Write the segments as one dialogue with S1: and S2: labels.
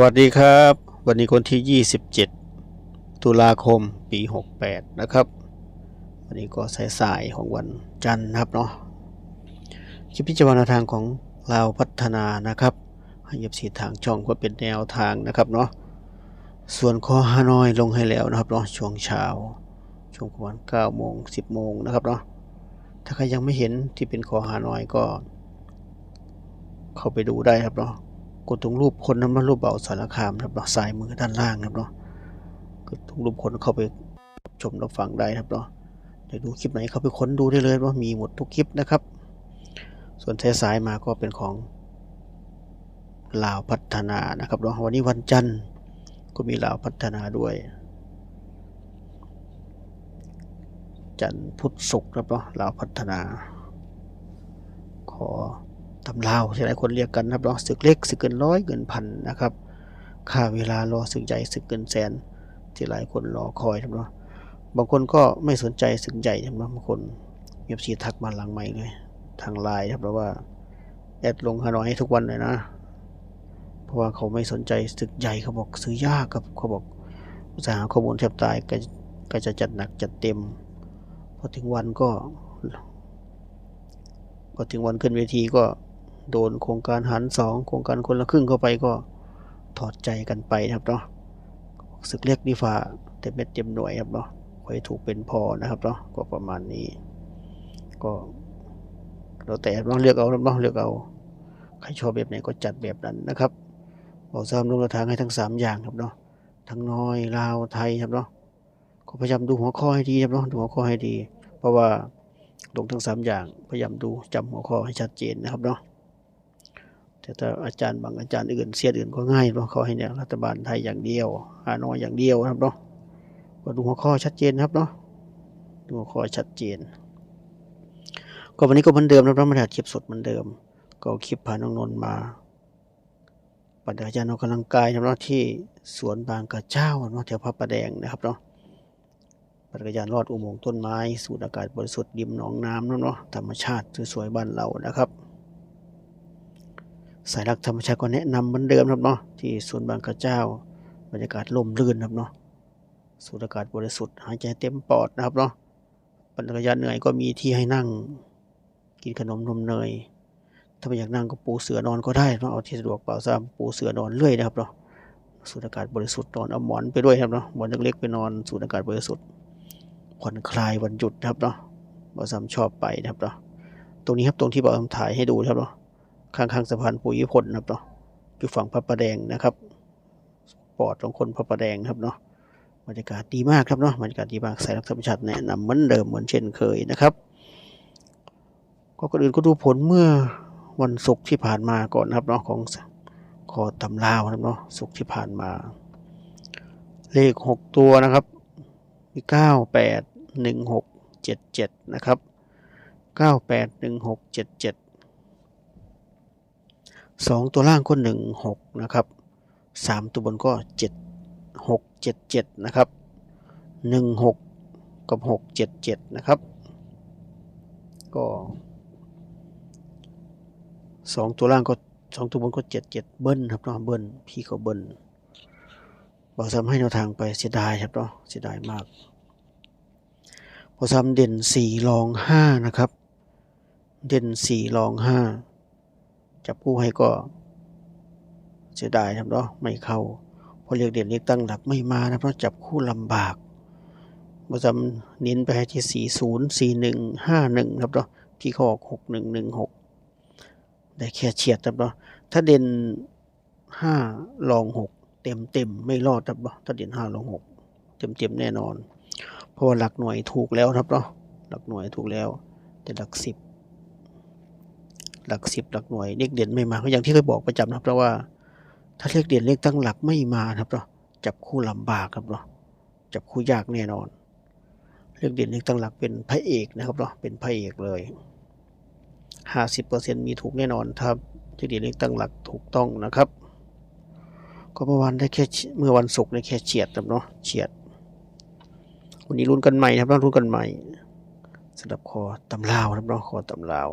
S1: วัสดีครับ วันนี้คนที่ 27 ตุลาคมปี 68 นะครับ วันนี้ก็สายๆของวันจันทร์นะครับเนาะคลิปพิจารณาทางของเราพัฒนานะครับให้ยียบสีทางช่องเพื่อเป็นแนวทางนะครับเนาะส่วนคอฮานอยลงให้แล้วนะครับเนาะช่วงเช้าช่วงประมาณ9โมง10 โมงนะครับเนาะถ้าใครยังไม่เห็นที่เป็นคอฮานอยก็ เข้าไปดูได้ครับเนาะ ดตรงรูปคนนั้นมารูปเบาสารคามครับเนาะซ้ายมือด้านล่างครับเนาะกดตรงรูปคนเข้าไปชมรับฟังได้ครับเนาะเดี๋ยวดูคลิปไหนเข้าไปค้นดูได้เลยว่ามีหมดทุกคลิปนะครับ ส่วนสายๆมาก็เป็นของลาวพัฒนานะครับเนาะวันนี้วันจันทร์ก็มีลาวพัฒนาด้วย จันทร์พุธศุกร์ครับเนาะลาวพัฒนา ขอ ตำลาวที่หลายคนเรียกกันนะครับเนาะศึกเล็กศึกเกินร้อยเกินพันนะครับค่าเวลารอศึกใหญ่ศึกเกินแสน ที่หลายคนรอคอยนะครับเนาะบางคนก็ไม่สนใจศึกใหญ่นะครับเนาะบางคนเงียบสีทักมาหลังใหม่เลย ทางไลน์ครับเพราะว่าแอดลงฮานอยให้ทุกวันเลยนะ เพราะว่าเขาไม่สนใจศึกใหญ่เขาบอกซื้อยากครับเขาบอกอุตสาหาข้อมูลแทบตายก็ก็จะจัดหนักจัดเต็มพอถึงวันก็พอถึงวันขึ้นเวทีก็ โดนโครงการหันสองโครงการคนละครึ่งเข้าไปก็ถอดใจกันไปนะครับเนาะศึกเรียกดีฟ้าเต็มเม็ดเต็มหน่วยครับเนาะคอยถูกเป็นพอนะครับเนาะก็ประมาณนี้ ก็เราแต่ต้องเลือกเอาเนาะเลือกเอาใครชอบแบบไหนก็จัดแบบนั้นนะครับบอกซ้ำลงทางให้ทั้งสามอย่างครับเนาะทั้งน้อยลาวไทยครับเนาะก็พยายามดูหัวข้อให้ดีครับเนาะดูหัวข้อให้ดี เพราะว่าลงทั้งสามอย่างพยายามดูจำหัวข้อให้ชัดเจนนะครับเนาะ แต่ถ้าอาจารย์บางอาจารย์อื่นเสียอื่นก็ง่ายเนาะเขาให้เนี่ยรัฐบาลไทยอย่างเดียวฮานอยอย่างเดียวนะครับเนาะก็ดูหัวข้อชัดเจนนะครับเนาะดูหัวข้อชัดเจน ก็วันนี้ก็เหมือนเดิมนะครับมาถ่ายคลิปสดเหมือนเดิม ก็คลิปพาน้องนนท์มาปั่นจักรยานออกกำลังกายนะครับที่สวนบางกระเจ้าเนาะแถวพระประแดงนะครับเนาะปั่นจักรยานลอดอุโมงค์ต้นไม้สูดอากาศบริสุทธิ์ริมหนองน้ำนะเนาะธรรมชาติสวยๆบ้านเรานะครับ สายรักธรรมชาติก็แนะนำเหมือนเดิมครับเนาะที่สวนบางกระเจ้า บรรยากาศล่มลื่นครับเนาะสูดอากาศบริสุทธิ์หายใจเต็มปอดนะครับเนาะปั่นจักรยานเหนื่อยก็มีที่ให้นั่ง กินขนมนมเนย ถ้าไม่อยากนั่งก็ปูเสือนอนก็ได้เนาะเอาที่สะดวกเปล่าซ้ำปูเสือนอนเรื่อยนะครับเนาะสูดอากาศบริสุทธิ์นอนเอาหมอนไปด้วยครับเนาะหมอนเล็กๆไปนอนสูดอากาศบริสุทธิ์ผ่อนคลายวันหยุดนะครับเนาะบอซัมชอบไปนะครับเนาะตรงนี้ครับตรงที่บอซัมถ่ายให้ดูครับเนาะ ข้างข้างสะพานภูยิพลนะครับเนาะอยู่ฝั่งพระประแดงนะครับปอดของคนพระประแดงครับเนาะบรรยากาศดีมากครับเนาะบรรยากาศดีมากสายรักธรรมชาติแนะนำเหมือนเดิมเหมือนเช่นเคยนะครับก็คนอื่นก็ดูผลเมื่อวันศุกร์ที่ผ่านมาก่อนนะครับเนาะของคอตำลาวนะครับเนาะศุกร์ที่ผ่านมา เลข 6 ตัวนะครับมี9 8 1 6 7 7นะครับ9 8 1 6 7 7 สองตัวล่างก็หนึ่งหกนะครับสามตัวบนก็เจ็ดหกเจ็ดเจ็ดนะครับหนึ่งหกกับหกเจ็ดเจ็ดนะครับ ก็สองตัวล่างก็สองตัวบนก็เจ็ดเจ็ดเบิ้ลครับเนาะเบิ้ลพี่ก็เบิ้ลบอกซ้ำให้แนวทางไปเสียดายครับเนาะเสียดายมากพอซ้ำเด่นสี่รองห้านะครับ เด่นสี่รองห้า จับผู้ให้ก็เสียดายครับเนาะไม่เข้าเพอเรียกเด่นเรียกตั้งหลักไม่มานะเพราะจับคู่ลำบากพอซ้ำเน้นไปให้ที่สี่ศูนย์สี่หนึ่งห้าหนึ่งครับเนาะที่เขาออกหกหนึ่งหนึ่งหกได้แค่เฉียดครับเนาะถ้าเด่นห้ารองหกเต็มเต็มไม่รอดครับเนาะถ้าเด่นห้ารองหกเต็มเต็มแน่นอน เพราะว่าหลักหน่วยถูกแล้วครับเนาะหลักหน่วยถูกแล้ว แต่หลักสิบ หลักสิบหลักหน่วยเลขเด่นไม่มาก็อย่างที่เคยบอกประจำนะครับเพราะว่า ถ้าเลขเด่นเลขตั้งหลักไม่มานะครับเนาะจับคู่ลำบากครับเนาะจับคู่ยากแน่นอน เลขเด่นเลขตั้งหลักเป็นพระเอกนะครับเนาะเป็นพระเอกเลยห้าสิบเปอร์เซ็นมีถูกแน่นอนถ้าเลขเด่นเลขตั้งหลักถูกต้องนะครับ ก็เมื่อวานได้แค่เมื่อวันศุกร์ได้แค่เฉียดครับเนาะเฉียด วันนี้รุ่นกันใหม่นะครับรุ่นกันใหม่สำหรับคอตำลาวครับเนาะคอตำลาว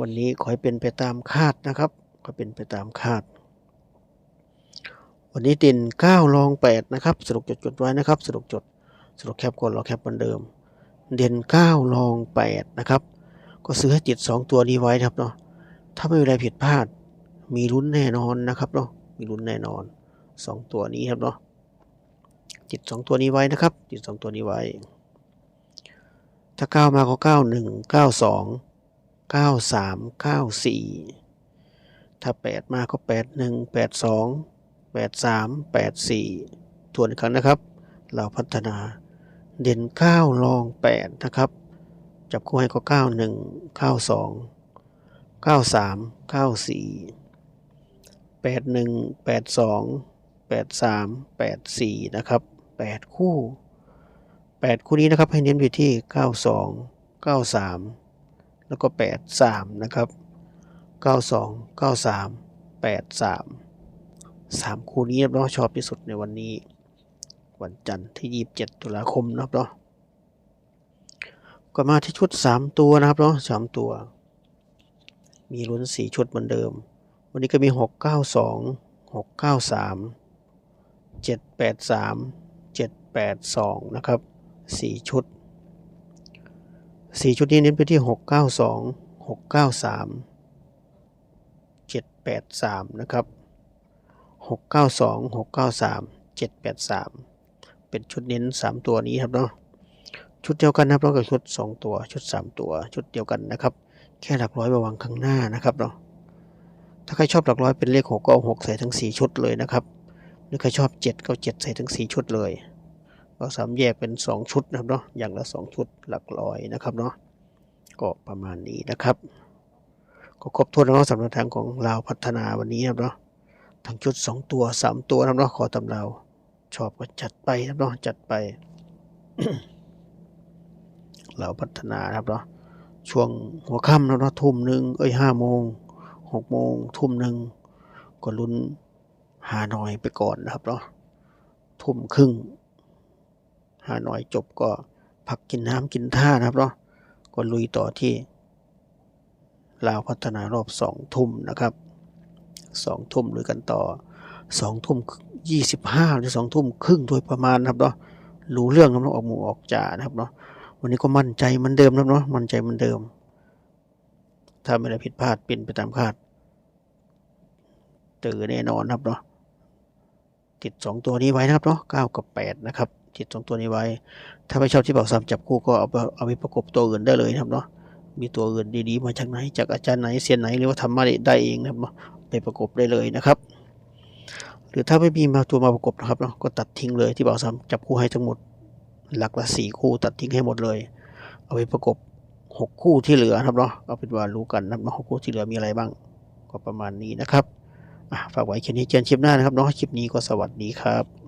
S1: วันนี้ขอให้เป็นไปตามคาดนะครับขอเป็นไปตามคาด วันนี้เด่นเก้ารองแปดนะครับสรุปจดจดไว้นะครับสรุปจดสรุปแคปก่อนรอแคปเหมือนเดิม เด่นเก้ารองแปดนะครับก็ซื้อให้ติดสองตัวนี้ไว้นะครับเนาะถ้าไม่มีอะไรผิดพลาด มีลุ้นแน่นอนนะครับเนาะมีลุ้นแน่นอนสองตัวนี้ครับเนาะติดสองตัวนี้ไว้นะครับติดสองตัวนี้ไว้ถ้าเก้ามาก็เก้าหนึ่ง เก้าสามเก้าสี่ถ้าแปดมาก็แปดหนึ่งแปดสองแปดสามแปดสี่ทวนอีกครั้งนะครับ เราพัฒนาเด่นเก้ารองแปดนะครับ จับคู่ให้ก็เก้าหนึ่งเก้าสองเก้าสามเก้าสี่แปดหนึ่งแปดสองแปดสามแปดสี่นะครับแปดคู่แปดคู่นี้นะครับให้เน้นไปที่เก้าสองเก้าสาม แล้วก็แปดสามนะครับเก้าสองเก้าสามแปดสามสามคู่นี้นะครับเนาะชอบที่สุดในวันนี้ วันจันทร์ที่ 27 ตุลาคมนะครับเนาะก็มาที่ชุด 3 ตัวนะครับเนาะสามตัว มีลุ้น 4 ชุดเหมือนเดิม วันนี้ก็มี 6 9 2 6 9 3 7 8 3 7 8 2 นะครับ 4 ชุด 4ชุดนี้เน้นไปที่6 9 2 6 9 3 7 8 3นะครับ6 9 2 6 9 3 7 8 3เป็นชุดเน้น3ตัวนี้ครับเนาะชุดเดียวกันนะครับแล้วกับชุด2ตัวชุด3ตัว ชุดเดียวกันนะครับ แค่หลักร้อยมาวางข้างหน้านะครับเนาะถ้าใครชอบหลักร้อยเป็นเลข6ก็เอา6ใส่ทั้ง4ชุดเลยนะครับหรือใครชอบ7ก็เอา7ใส่ทั้ง4ชุดเลย ก็สามแยกเป็น 2 ชุดนะครับเนาะอย่างละ 2 ชุดหลักร้อยนะครับเนาะก็ประมาณนี้นะครับ ก็ครบถ้วนแล้วสำหรับทางของลาวพัฒนาวันนี้นะครับเนาะทั้งชุด 2 ตัว 3 ตัวนะครับเนาะขอตำราวชอบก็จัดไปนะครับเนาะจัดไปเราพัฒนานะครับเนาะช่วงหัวค่ำนะครับเนาะทุ่มหนึ่งเอ้ยห้าโมงหกโมงทุ่มหนึ่งก็ลุ้นหาหน่อยไปก่อนนะครับเนาะทุ่มครึ่ง หาหน่อยจบก็พักกินน้ำกินท่านะครับเนาะก็ลุยต่อที่ลาวพัฒนารอบสองทุ่มนะครับสองทุ่มลุยกันต่อสองทุ่มยี่สิบห้าหรือสองทุ่มครึ่งโดยประมาณนะครับเนาะรู้เรื่องนะครับออกหมู่ออกจ่านะครับเนาะวันนี้ก็มั่นใจเหมือนเดิมนะครับเนาะมั่นใจเหมือนเดิม ถ้าไม่ได้ผิดพลาดเป็นไปตามคาดเจอแน่นอนนะครับเนาะติดสองตัวนี้ไว้นะครับเนาะเก้ากับแปดนะครับ ติดสองตัวนี้ไว้ ถ้าไม่ชอบที่บอกซ้ำจับคู่ก็เอาไปเอาไปประกบตัวอื่นได้เลยนะครับเนาะมีตัวอื่นดีๆมาจากไหน จากอาจารย์ไหนเซียนไหนหรือว่าทำมาได้เองนะครับไปประกบได้เลยนะครับ หรือถ้าไม่มีมาตัวมาประกบนะครับเนาะก็ตัดทิ้งเลยที่บ่าวซ้ำจับคู่ให้ทั้งหมด หลักละสี่คู่ตัดทิ้งให้หมดเลย เอาไปประกบหกคู่ที่เหลือครับเนาะเอาเป็นว่ารู้กันนะครับหกคู่ที่เหลือมีอะไรบ้าง ก็ประมาณนี้นะครับฝากไว้แค่นี้เจอกันคลิปหน้านะครับเนาะคลิปนี้ก็สวัสดีครับ